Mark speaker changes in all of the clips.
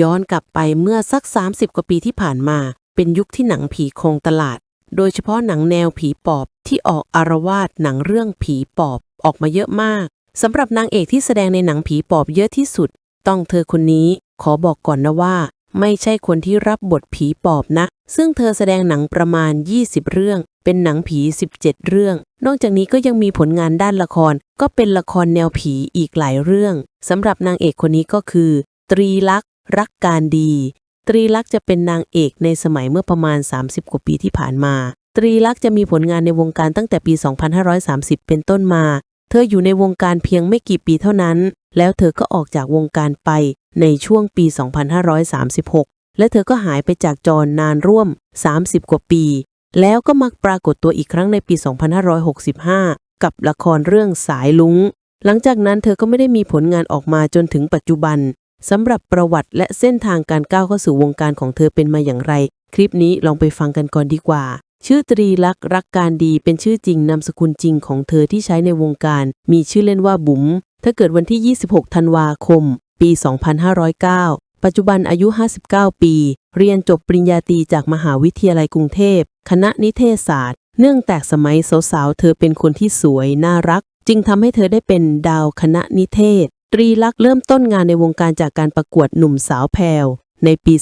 Speaker 1: ย้อนกลับไปเมื่อสัก 30 กว่าปีที่ผ่านมา เป็นยุคที่หนังผีคงตลาด โดยเฉพาะหนังแนวผีปอบที่ออกอารวาสหนังเรื่องผีปอบออกมาเยอะมากสำหรับนางเอกที่แสดงในหนังผีปอบเยอะที่สุด ต้องเธอคนนี้ขอบอกก่อนนะว่า ไม่ใช่คนที่รับบทผีปอบนะ ซึ่งเธอแสดงหนังประมาณ 20 เรื่อง เป็นหนังผี 17 เรื่อง นอกจากนี้ก็ยังมีผลงานด้านละคร ก็เป็นละครแนวผีอีกหลายเรื่องสำหรับนางเอกคนนี้ก็คือ ตรีลักษ์ รักการดี ตรีลักษ์จะเป็นนางเอกในสมัยเมื่อประมาณ 30 กว่าปีที่ผ่านมา ตรีลักษ์จะมีผลงานในวงการตั้งแต่ปี 2530 เป็นต้นมา เธออยู่ในวงการเพียงไม่กี่ปีเท่านั้น แล้วเธอก็ออกจากวงการไปในช่วงปี 2536 และเธอก็หายไปจากจอนานร่วม 30 กว่าปี แล้วก็มักปรากฏตัวอีกครั้งในปี 2565 กับละครเรื่องสายลุงหลังจากนั้นเธอก็ไม่ได้มีผลงานออกมาจนถึงปัจจุบัน สำหรับประวัติและเส้นทางการก้าวเข้าสู่วงการของเธอเป็นมาอย่างไร คลิปนี้ลองไปฟังกันก่อนดีกว่า ชื่อตรีลักษ์รักการดีเป็นชื่อจริงนามสกุลจริงของเธอที่ใช้ในวงการ มีชื่อเล่นว่าบุ๋มเธอเกิดวันที่ 26 ธันวาคม ปี 2509 ปัจจุบันอายุ 59 ปี เรียนจบปริญญาตรีจากมหาวิทยาลัยกรุงเทพ คณะนิเทศศาสตร์ เนื่องแต่สมัยสาวๆ เธอเป็นคนที่สวยน่ารัก จึงทำให้เธอได้เป็นดาวคณะนิเทศ ตรีลักษ์เริ่มต้นงานในวงการจากการประกวดหนุ่มสาวแพรวในปี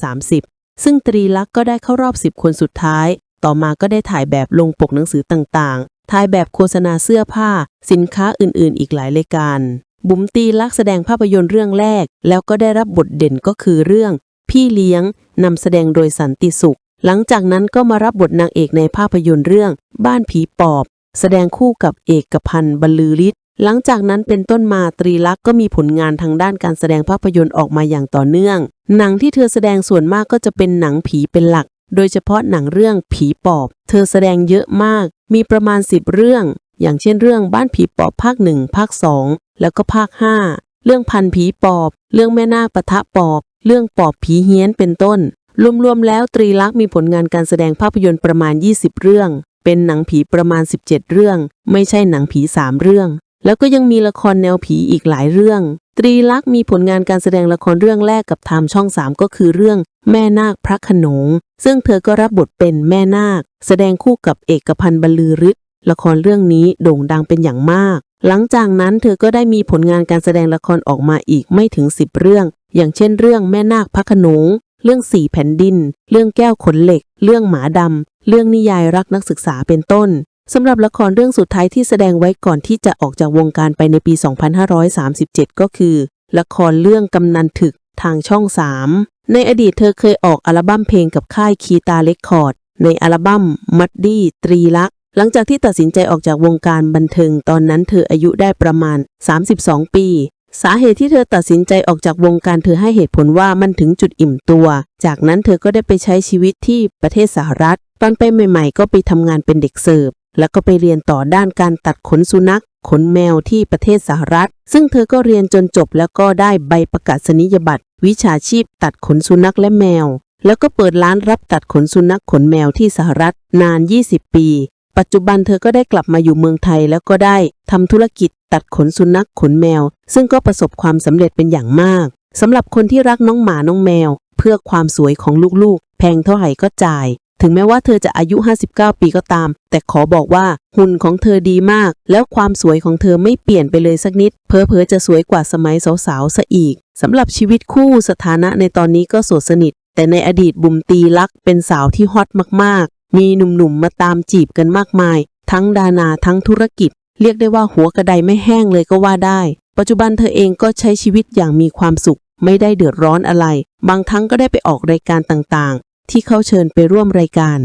Speaker 1: 2530 ซึ่งตรีลักษ์ก็ได้เข้ารอบ 10 คนสุดท้าย ต่อมาก็ได้ถ่ายแบบลงปกหนังสือต่างๆ ถ่ายแบบโฆษณาเสื้อผ้า สินค้าอื่นๆ อีกหลายรายการ บุ๋มตีลักษ์แสดงภาพยนตร์เรื่องแรก แล้วก็ได้รับบทเด่นก็คือเรื่อง พี่เลี้ยงนำแสดงโดยสันติสุข หลังจากนั้นก็มารับบทนางเอกในภาพยนตร์เรื่อง บ้านผีปอบ แสดงคู่กับเอกพันธ์บรรลือฤทธิ์ หลังจากนั้นเป็นต้นมาตรีลักษณ์ก็มีผลงานทางด้านการแสดงภาพยนตร์ออกมาอย่างต่อเนื่อง หนังที่เธอแสดงส่วนมากก็จะเป็นหนังผีเป็นหลัก โดยเฉพาะหนังเรื่องผีปอบ เธอแสดงเยอะมาก มีประมาณ 10 เรื่อง อย่างเช่นเรื่องบ้านผีปอบภาคหนึ่งภาคสองแล้วก็ภาคห้าเรื่องพันผีปอบ เรื่องแม่นาคปะทะปอบ เรื่องปอบผีเฮี้ยนเป็นต้น รวมๆแล้วตรีลักษณ์มีผลงานการแสดงภาพยนตร์ประมาณ 20 เรื่อง เป็นหนังผีประมาณ 17 เรื่อง ไม่ใช่หนังผี 3 เรื่อง แล้วก็ยังมีละครแนวผีอีกหลายเรื่อง ตรีลักษ์มีผลงานการแสดงละครเรื่องแรกกับทามช่อง 3 ก็คือเรื่องแม่นาคพระขนง ซึ่งเธอก็รับบทเป็นแม่นาค แสดงคู่กับเอกพันธ์บรรลือฤทธิ์ละครเรื่องนี้โด่งดังเป็นอย่างมาก หลังจากนั้นเธอก็ได้มีผลงานการแสดงละครออกมาอีกไม่ถึง 10 เรื่อง อย่างเช่นเรื่องแม่นาคพระขนง เรื่องสี่แผ่นดิน เรื่องแก้วขนเหล็ก เรื่องหมาดำเรื่องนิยายรักนักศึกษาเป็นต้น สำหรับละครเรื่องสุดท้ายที่แสดงไว้ก่อนที่จะออกจากวงการไปในปี 2537 ก็คือ ละครเรื่องกำนันถึกทางช่อง 3 ในอดีตเธอเคยออกอัลบั้มเพลงกับค่ายคีตาเรคคอร์ด ในอัลบั้มมัดดี้ตรีลักษ์หลังจากที่ตัดสินใจออกจากวงการบันเทิงตอนนั้นเธออายุได้ประมาณ 32 ปี สาเหตุที่เธอตัดสินใจออกจากวงการเธอให้เหตุผลว่ามันถึงจุดอิ่มตัว จากนั้นเธอก็ได้ไปใช้ชีวิตที่ประเทศสหรัฐ ตอนไปใหม่ ๆ ก็ไปทำงานเป็นเด็กเสิร์ฟ แล้วก็ไปเรียนต่อด้านการตัดขนสุนัข ขนแมวที่ประเทศสหรัฐ ซึ่งเธอก็เรียนจนจบแล้วก็ได้ใบประกาศนียบัตร วิชาชีพตัดขนสุนัขและแมว แล้วก็เปิดร้านรับตัดขนสุนัขขนแมวที่สหรัฐนาน 20 ปี ปัจจุบันเธอก็ได้กลับมาอยู่เมืองไทยแล้วก็ได้ทำธุรกิจตัดขนสุนัขขนแมว ซึ่งก็ประสบความสำเร็จเป็นอย่างมากสำหรับคนที่รักน้องหมาน้องแมว เพื่อความสวยของลูกๆ แพงเท่าไหร่ก็จ่าย ถึงแม้ว่าเธอจะอายุ 59 ปีก็ตาม แต่ขอบอกว่าหุ่นของเธอดีมาก แล้วความสวยของเธอไม่เปลี่ยนไปเลยสักนิด เพอเพอจะสวยกว่าสมัยสาวๆซะอีกสำหรับชีวิตคู่สถานะในตอนนี้ก็โสดสนิท แต่ในอดีตบุมตีลักเป็นสาวที่ฮอตมากๆ มีหนุ่มๆมาตามจีบกันมากมาย ทั้งดานาทั้งธุรกิจ เรียกได้ว่าหัวกระไดไม่แห้งเลยก็ว่าได้ ปัจจุบันเธอเองก็ใช้ชีวิตอย่างมีความสุข ไม่ได้เดือดร้อนอะไร บางครั้งก็ได้ไปออกรายการต่างๆ ที่เขาเชิญไปร่วมรายการ